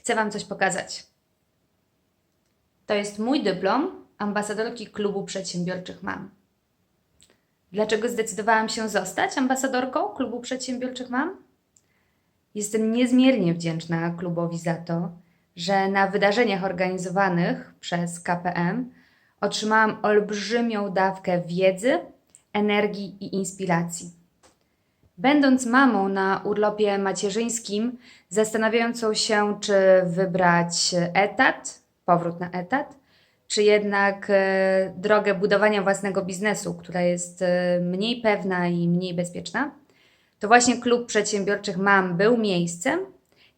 chcę Wam coś pokazać. To jest mój dyplom ambasadorki Klubu Przedsiębiorczych Mam. Dlaczego zdecydowałam się zostać ambasadorką Klubu Przedsiębiorczych Mam? Jestem niezmiernie wdzięczna klubowi za to, że na wydarzeniach organizowanych przez KPM otrzymałam olbrzymią dawkę wiedzy, energii i inspiracji. Będąc mamą na urlopie macierzyńskim, zastanawiającą się, czy wybrać etat, powrót na etat, czy jednak e, drogę budowania własnego biznesu, która jest e, mniej pewna i mniej bezpieczna, to właśnie klub przedsiębiorczych mam był miejscem,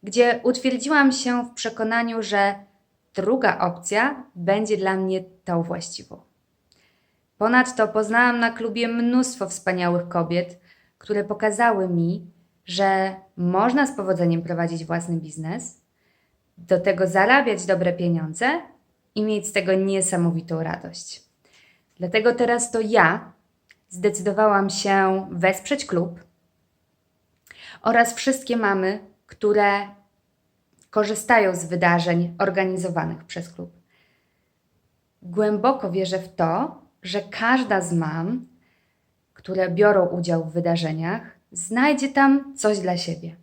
gdzie utwierdziłam się w przekonaniu, że druga opcja będzie dla mnie tą właściwą. Ponadto poznałam na klubie mnóstwo wspaniałych kobiet, które pokazały mi, że można z powodzeniem prowadzić własny biznes, do tego zarabiać dobre pieniądze i mieć z tego niesamowitą radość. Dlatego teraz to ja zdecydowałam się wesprzeć klub oraz wszystkie mamy, które korzystają z wydarzeń organizowanych przez klub. Głęboko wierzę w to, że każda z mam, które biorą udział w wydarzeniach, znajdzie tam coś dla siebie.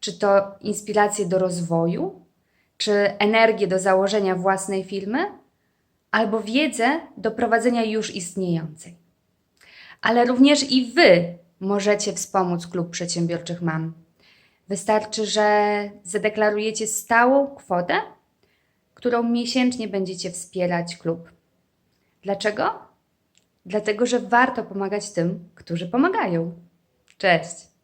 Czy to inspirację do rozwoju, czy energię do założenia własnej firmy, albo wiedzę do prowadzenia już istniejącej. Ale również i Wy możecie wspomóc Klub Przedsiębiorczych Mam. Wystarczy, że zadeklarujecie stałą kwotę, którą miesięcznie będziecie wspierać klub. Dlaczego? Dlatego, że warto pomagać tym, którzy pomagają. Cześć!